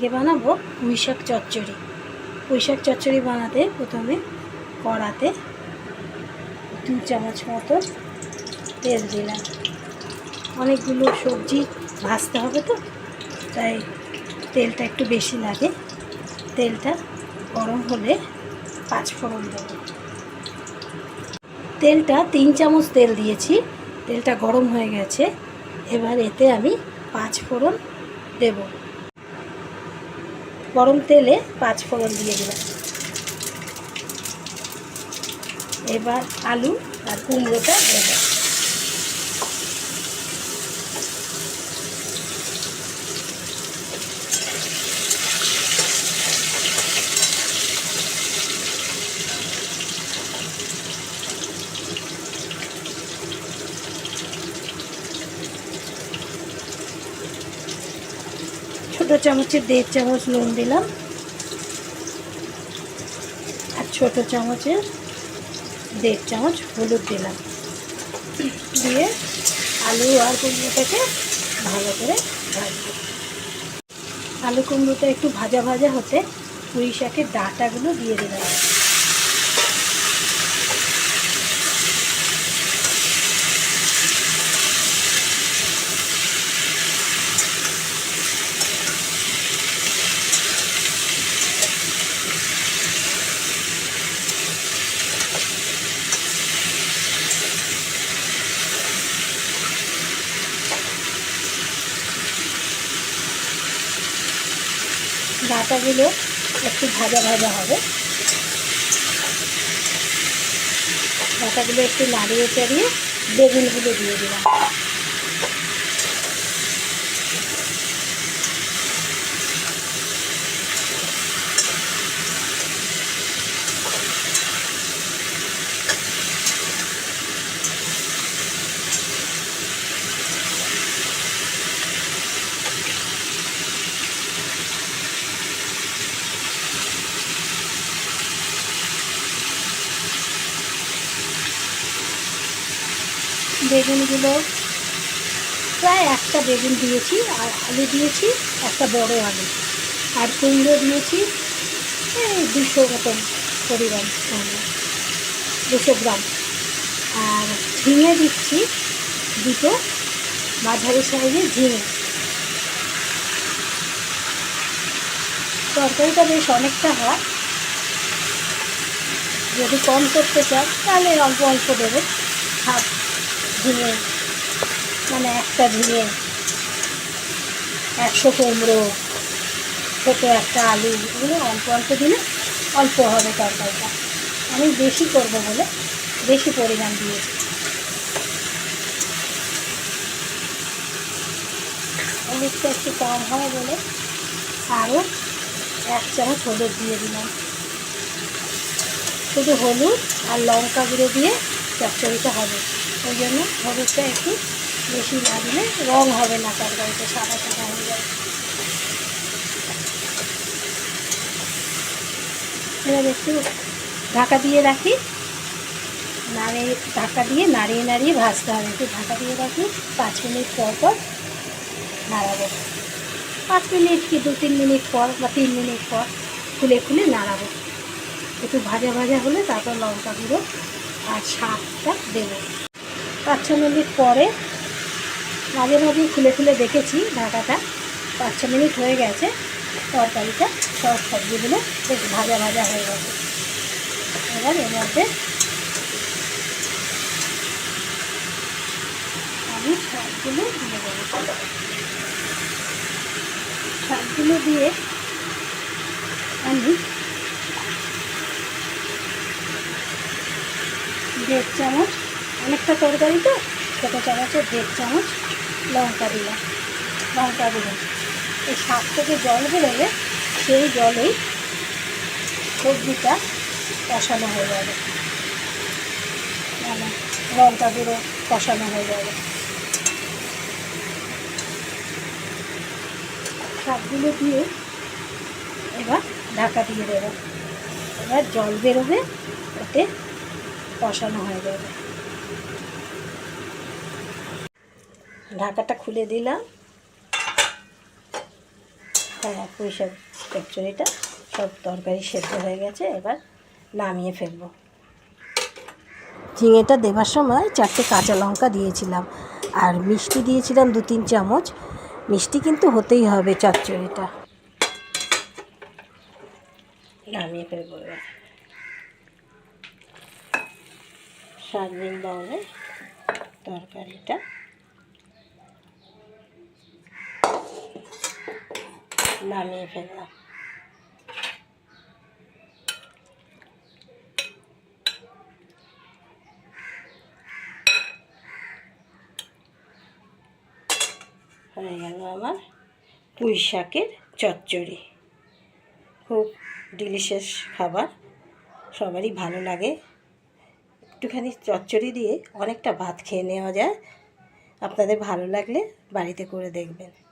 আজকে বানাবো পুঁই শাক চচ্চড়ি। পুঁই শাক চচ্চড়ি বানাতে প্রথমে কড়াতে দু চামচ মতো তেল দিলাম। অনেকগুলো সবজি ভাজতে হবে তো, তাই তেলটা একটু বেশি লাগে। তেলটা গরম হলে পাঁচ ফোড়ন দেবো। তেলটা তিন চামচ তেল দিয়েছি, তেলটা গরম হয়ে গেছে। এবার এতে আমি পাঁচ ফোড়ন দেব। গরম তেলে পাঁচ ফোড়ন দিয়ে দিলাম এবার আলু আর কুমড়োটা দেবো। ছোটো চামচের দেড় চামচ নুন দিলাম আর ছোটো চামচের দেড় চামচ হলুদ দিলাম। দিয়ে আলু আর কুমড়োটাকে ভালো করে ভাজবো। আলু কুমড়োটা একটু ভাজা ভাজা হতে পুঁই শাকের ডাঁটাগুলো দিয়ে দিলাম। ডাঁটাগুলো একটু ভাজা ভাজা হবে। ডাটাগুলো একটু নাড়িয়ে চাড়িয়ে বেগুনগুলো দিয়ে দিলাম। বেগুনগুলো প্রায় একটা বেগুন দিয়েছি, আর আলু দিয়েছি, একটা বড় আলু। আর কুমড়ো দিয়েছি, এই দুশো মতন পরিমাণ দুশো গ্রাম। আর ঝিঙে দিচ্ছি, দুটো মাঝারি সাইজের ঝিঙে। তরকারিটা বেশ অনেকটা হয়। যদি কম করতে চান, তাহলে অল্প অল্প দেবে হাফ ঝিঙে মানে একটা ঝিঙে একশো কুমড়ো ছোটো একটা আলু, এগুলো অল্প অল্প দিলে অল্প হবে তরকারিটা। আমি বেশি করব বলে বেশি পরিমাণ দিয়েছি। হলুদটা একটু কম হয় বলে আরও এক চামচ হলুদ দিয়ে দিলাম। শুধু হলুদ আর লঙ্কা গুঁড়ো দিয়ে চচ্চড়িটা হবে। ওই জন্য হলুদটা একটু বেশি দিলে রং হবে না, তরকারিতে সাদা সাদা হয়ে যাবে। এবার একটু ঢাকা দিয়ে রাখি। নাড়িয়ে, ঢাকা দিয়ে নাড়িয়ে নাড়িয়ে ভাজতে হবে। একটু ঢাকা দিয়ে রাখি, পাঁচ মিনিট পর পর নাড়াবো। পাঁচ মিনিট কি দু তিন মিনিট পর বা তিন মিনিট পর খুলে খুলে নাড়াবো। একটু ভাজা ভাজা হলে তারপর লঙ্কা গুঁড়ো আর শাকটা দেবো। পাঁচ ছ মিনিট পরে মাঝে মাঝে খুলে খুলে দেখেছি ঢাকাটা। পাঁচ ছ মিনিট হয়ে গেছে, তরকারিটা সব সবজিগুলো বেশ ভাজা ভাজা হয়ে গেছে। এবার এর মধ্যে আমি শাকগুলো দিয়ে দেবো। শাকগুলো দিয়ে আমি দেড় চামচ অনেকটা তরকারি তো, ছোটো চামচের দেড় চামচ লঙ্কা দিলাম। লঙ্কা দিলাম। এই শাক থেকে জল বেরোলে, সেই জলেই সবজিটা কষানো হয়ে যাবে। মানে লঙ্কা গুঁড়ো কষানো হয়ে যাবে। শাকগুলো দিয়ে এবার ঢাকা দিয়ে দেবো। এবার জল বেরোবে ওতে কষানো হয়ে যাবে। ঢাকাটা খুলে দিলাম। হ্যাঁ পুঁই শাক চচ্চড়িটা সব তরকারি সেদ্ধ হয়ে গেছে, এবার নামিয়ে ফেলব। ঝিঙেটা দেবার সময় চারটে কাঁচা লঙ্কা দিয়েছিলাম, আর মিষ্টি দিয়েছিলাম দু তিন চামচ। মিষ্টি কিন্তু হতেই হবে চচ্চড়িটা। নামিয়ে ফেলব এবার। সাত দিন বাউলে তরকারিটা। নামিয়ে ফেললাম। হয়ে গেল আমার পুঁই শাকের চচ্চড়ি। খুব ডিলিশিয়াস খাবার, সবারই ভালো লাগে। একটুখানি চচ্চড়ি দিয়ে অনেকটা ভাত খেয়ে নেওয়া যায়। আপনাদের ভালো লাগলে বাড়িতে করে দেখবেন।